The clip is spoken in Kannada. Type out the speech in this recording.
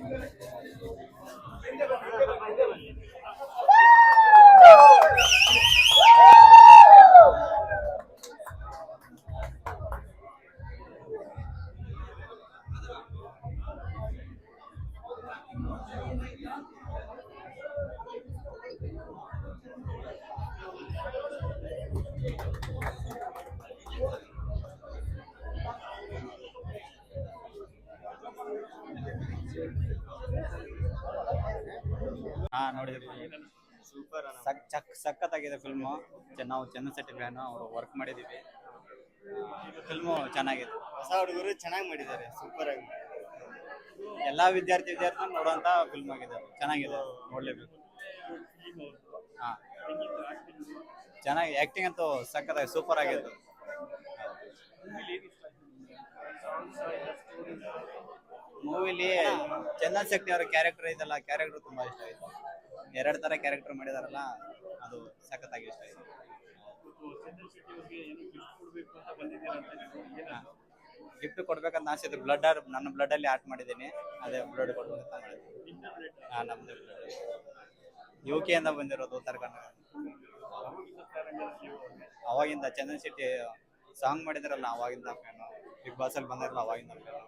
Wenn der noch ಹಾ ನೋಡಿದ್ರು ಸೂಪರ್ ಸಕ್ ಚಕ್ ಸಖತ್ತಾಗಿದೆ ಫಿಲ್ಮು ನಾವು ಚಂದನ್ ಶೆಟ್ಟಿ ಫ್ಯಾನು ಅವರು ವರ್ಕ್ ಮಾಡಿದೀವಿ. ಫಿಲ್ಮ್ ಚೆನ್ನಾಗಿದೆ. ಹೊಸ ಹುಡುಗರು ಚೆನ್ನಾಗಿ ಮಾಡಿದ್ದಾರೆ ಸೂಪರ್ ಆಗಿ. ಎಲ್ಲಾ ವಿದ್ಯಾರ್ಥಿ ವಿದ್ಯಾರ್ಥಿ ನೋಡುವಂತ ಫಿಲ್ಮ್ ಆಗಿದೆ. ಚೆನ್ನಾಗಿದೆ. ನೋಡ್ಲೇಬೇಕು. ಹಾ ಚೆನ್ನಾಗಿ ಆಕ್ಟಿಂಗ್ ಅಂತೂ ಸಖತ್ತಾಗಿ ಸೂಪರ್ ಆಗಿತ್ತು. ಮೂವಿಲಿ ಚಂದನ್ ಶಕ್ತಿ ಅವರ ಕ್ಯಾರೆಕ್ಟರ್ ಇದೆಲ್ಲ ಕ್ಯಾರೆಕ್ಟರ್ ತುಂಬಾ ಇಷ್ಟ ಆಯ್ತು. ಎರಡ್ ತರ ಕ್ಯಾರೆಕ್ಟರ್ ಮಾಡಿದಾರಲ್ಲ, ಅದು ಸಖತ್ತಾಗಿ ಇಷ್ಟ ಆಯ್ತು. ಗಿಫ್ಟ್ ಕೊಡ್ಬೇಕಂತ ಆಸೆ ಇದೆ ಬ್ಲಡ್ ನನ್ನ ಬ್ಲಡ್ ಅಲ್ಲಿ ಆರ್ಟ್ ಮಾಡಿದ್ದೀನಿ. ಅದೇ ಬ್ಲಡ್ ಕೊಡ್ಬೇಕಂತ ನಮ್ದು ಯು ಕೆ ಇಂದ ಬಂದಿರೋದು ಉತ್ತರ ಅವಾಗಿಂದ ಚಂದನ್ ಶೆಟ್ಟಿ ಸಾಂಗ್ ಮಾಡಿದ್ರಲ್ಲ, ಅವಾಗಿಂದ ಬಿಗ್ ಬಾಸ್ ಅಲ್ಲಿ ಬಂದಿರಲ್ಲ, ಅವಾಗಿಂದ ಫ್ಯಾನು